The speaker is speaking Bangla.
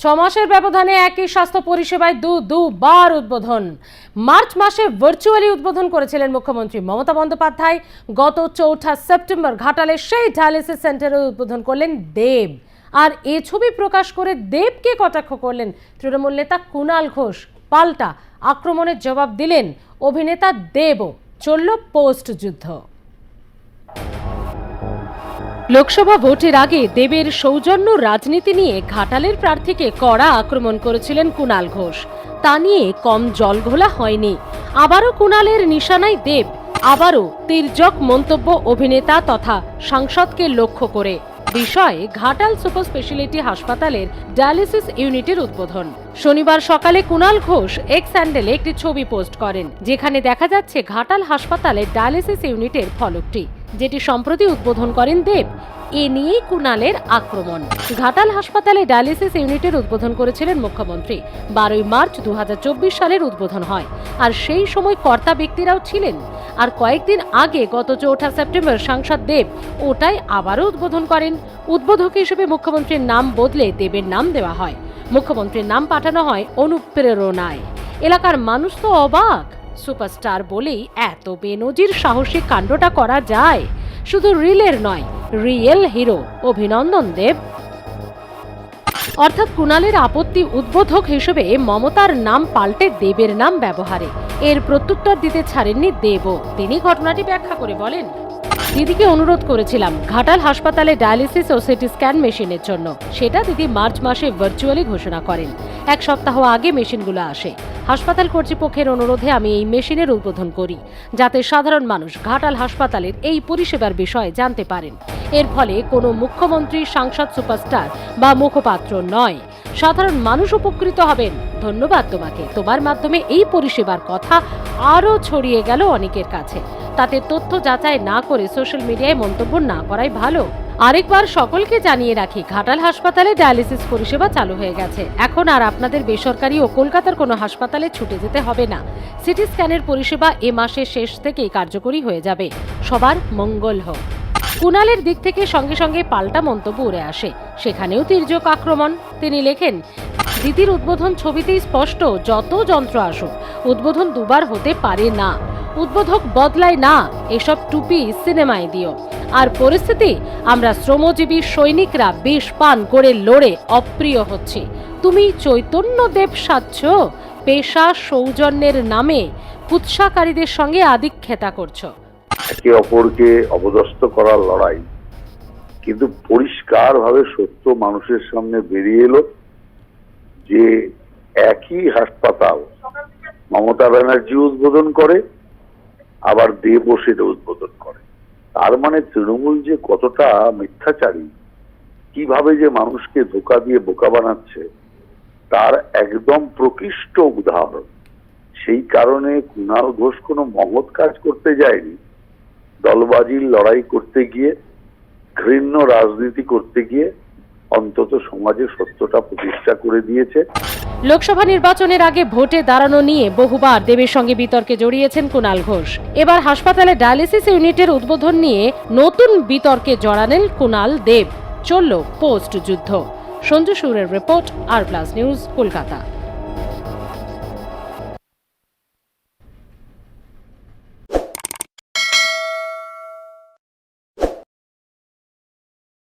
ছ মাসের ব্যবধানে একই স্বাস্থ্য পরিষেবায় দু দুবার উদ্বোধন। মার্চ মাসে ভার্চুয়ালি উদ্বোধন করেছিলেন মুখ্যমন্ত্রী মমতা বন্দ্যোপাধ্যায়। গত চৌঠা সেপ্টেম্বর ঘাটালে সেই ডায়ালিসিস সেন্টারের উদ্বোধন করলেন দেব। আর এ ছবি প্রকাশ করে দেবকে কটাক্ষ করলেন তৃণমূল নেতা কুণাল ঘোষ। পাল্টা আক্রমণের জবাব দিলেন অভিনেতা দেবও। চলল পোস্ট যুদ্ধ। লোকসভা ভোটের আগে দেবের সৌজন্য রাজনীতি নিয়ে ঘাটালের প্রার্থীকে কড়া আক্রমণ করেছিলেন কুণাল ঘোষ। তা নিয়ে কম জলঘোলা হয়নি। আবারও কুণালের নিশানায় দেব, আবারও তির্যক মন্তব্য অভিনেতা তথা সাংসদকে লক্ষ্য করে। বিষয়ে ঘাটাল সুপার স্পেশালিটি হাসপাতালের ডায়ালিসিস ইউনিটের উদ্বোধন। শনিবার সকালে কুণাল ঘোষ এক্স স্যান্ডেলে একটি ছবি পোস্ট করেন, যেখানে দেখা যাচ্ছে ঘাটাল হাসপাতালের ডায়ালিসিস ইউনিটের ফলকটি, যেটি সম্প্রতি উদ্বোধন করেন দেব। এ নিয়েই কুণালের আক্রমণ। ঘাটাল হাসপাতালে ডায়ালিসিস ইউনিটের উদ্বোধন করেছিলেন মুখ্যমন্ত্রী। বারোই মার্চ দু হাজার চব্বিশ সালের উদ্বোধন হয়। আর সেই সময় কর্তা ব্যক্তিরাও ছিলেন। আর কয়েকদিন আগে গত চৌঠা সেপ্টেম্বর সাংসদ দেব ওটাই আবারও উদ্বোধন করেন। উদ্বোধক হিসেবে মুখ্যমন্ত্রীর নাম বদলে দেবের নাম দেওয়া হয়। মুখ্যমন্ত্রীর নাম পাঠানো হয় অনুপ্রেরণায়। এলাকার মানুষ তো অবাক। সুপারস্টার বলেই এত বেনজির সাহসিক কাণ্ডটা করা যায়। শুধু রিলের নয়, রিয়েল হিরো অভিনন্দন দেব। অর্থাৎ কুণালের আপত্তি উদ্বোধক হিসেবে মমতার নাম পাল্টে দেবের নাম ব্যবহারে। এর প্রত্যুত্তর দিতে ছাড়েননি দেবও। তিনি ঘটনাটি ব্যাখ্যা করে বলেন, দিদিকে অনুরোধ করেছিলাম ঘাটাল হাসপাতালে ডায়ালিসিস ও সিটি স্ক্যান মেশিনের জন্য। সেটা দিদি মার্চ মাসে ভার্চুয়ালি ঘোষণা করেন। এক সপ্তাহ আগে মেশিনগুলো আসে। হাসপাতাল কর্তৃপক্ষের অনুরোধে আমি এই মেশিনের উদ্বোধন করি, যাতে সাধারণ মানুষ ঘাটাল হাসপাতালের এই পরিষেবার বিষয়ে জানতে পারেন। এর ফলে কোনো মুখ্যমন্ত্রী, সাংসদ, সুপারস্টার বা মুখপাত্র নয়। সাধারণ মানুষ উপকৃত হবেন। ধন্যবাদ তোমাকে। তোমার মাধ্যমে এই পরিষেবার কথা আরও ছড়িয়ে গেল অনেকের কাছে। তাতে তথ্য যাচাই না করে সোশ্যাল মিডিয়ায় মন্তব্য না করাই ভালো। আরেকবার সকলকে জানিয়ে রাখি, ঘাটাল হাসপাতালে ডায়ালিসিস পরিষেবা চালু হয়ে গেছে। এখন আর আপনাদের বেসরকারি ও কলকাতার কোনো হাসপাতালে ছুটে যেতে হবে না। সিটি স্ক্যানের পরিষেবা এ মাসের শেষ থেকেই কার্যকরী হয়ে যাবে। সবার মঙ্গল হোক। কুণালের দিক থেকে সঙ্গে সঙ্গে পাল্টা মন্তব্য উড়ে আসে। সেখানেও তির্যক আক্রমণ। তিনি লেখেন, দিদির উদ্বোধন ছবিতেই স্পষ্ট, যত যন্ত্র আসুক, উদ্বোধন দুবার হতে পারে না। উদ্বোধক বদলায় না, এসব টুপি সিনেমায় দিও। আর পরিস্থিতি, আমরা শ্রমজীবী সৈনিকরা বিষ পান করে লড়ে অপ্রিয় হচ্ছি। তুমি চৈতন্য দেব সাচ্ছ, পেশা সৌজন্যের নামে, কুৎসাকারীদের সঙ্গে আদিক্ষেতা করছ। একে অপরকে অপদস্থ করার লড়াই। কিন্তু পরিষ্কারভাবে সত্য মানুষের সামনে বেরিয়ে এলো যে একই হাসপাতাল মমতা ব্যানার্জি উদ্বোধন করে, আবার দেবও সেটা উদ্বোধন করে। তার মানে তৃণমূল যে কতটা মিথ্যাচারী, কীভাবে যে মানুষকে ধোকা দিয়ে বোকা বানাচ্ছে, তার একদম প্রকৃষ্ট উদাহরণ। সেই কারণে কুণাল ঘোষ কোনো মহৎ কাজ করতে যায়নি। দলবাজির লড়াই করতে গিয়ে, ঘৃণ্য রাজনীতি করতে গিয়ে অন্তত সমাজে সত্যটা প্রতিষ্ঠা করে দিয়েছে। লোকসভা নির্বাচনের আগে ভোটে দাঁড়ানো নিয়ে বহুবার দেবের সঙ্গে বিতর্কে জড়িয়েছেন কুণাল ঘোষ। এবার হাসপাতালে ডায়ালিসিস ইউনিটের উদ্বোধন নিয়ে নতুন বিতর্কে জড়ালেন কুণাল দেব। চলল পোস্ট যুদ্ধ। সঞ্জু সুরের report, R plus news, Kolkata.